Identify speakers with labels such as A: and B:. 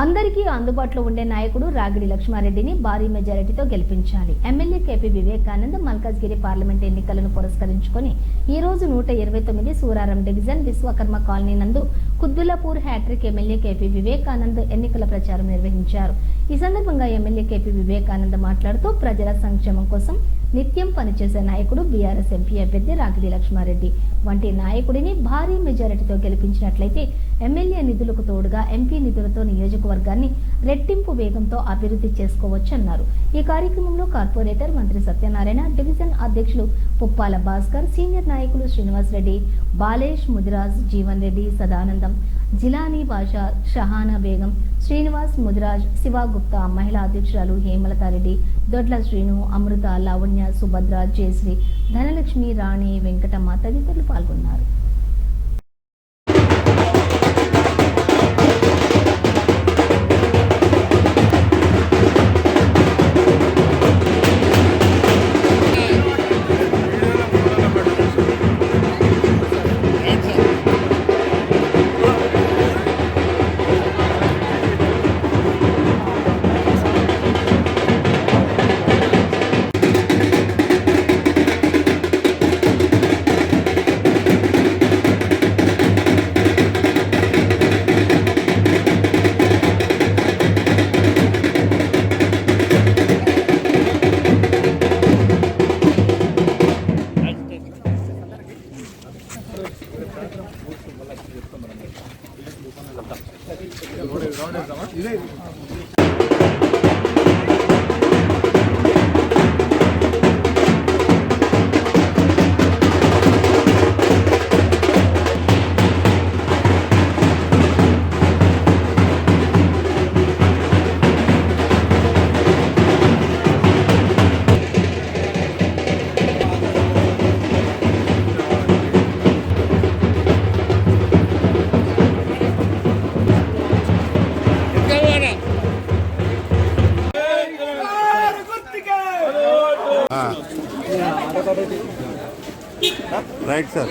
A: అందరికీ అందుబాటులో ఉండే నాయకుడు రాగిడి లక్ష్మారెడ్డిని భారీ మెజారిటీతో గెలిపించాలి. MLA KP Vivekanand Malkajgiri parliament ఎన్నికలను పురస్కరించుకొని ఈ రోజు నూట ఇరవై తొమ్మిది సూరారం డివిజన్ విశ్వకర్మ కాలనీ నందు Kuddulapur hattrick MLA KP Vivekanand ఎన్నికల ప్రచారం నిర్వహించారు. ఈ సందర్భంగా ఎమ్మెల్యే కేపీ వివేకానంద్ మాట్లాడుతూ ప్రజల సంక్షేమం కోసం నిత్యం పనిచేసే నాయకుడు బీఆర్ఎస్ ఎంపీ అభ్యర్థి రాగిడి లక్ష్మారెడ్డి. వంటి నాయకుడిని భారీ మెజారిటీతో గెలిపించినట్లయితే ఎమ్మెల్యే నిధులకు తోడుగా ఎంపీ నిధులతో నియోజకవర్గాన్ని రెట్టింపు వేగంతో అభివృద్ధి చేసుకోవచ్చన్నారు. ఈ కార్యక్రమంలో కార్పొరేటర్ మంత్రి సత్యనారాయణ డివిజన్ అధ్యక్షులు పుప్పాల భాస్కర్ సీనియర్ నాయకులు శ్రీనివాస్ రెడ్డి బాలేష్ ముదిరాజ్ జీవన్ రెడ్డి సదానందం జిలానీ బాషా షహానా బేగం. శ్రీనివాస్ ముదిరాజ్ శివా గుప్తా మహిళా అధ్యక్షురాలు హేమలతారెడ్డి. దొడ్ల శ్రీను అమృత లావణ్య సుభద్ర జయశ్రీ ధనలక్ష్మి రాణి వెంకటమ్మ తదితరులు పాల్గొన్నారు.
B: చెప్తాం రైట్ సార్.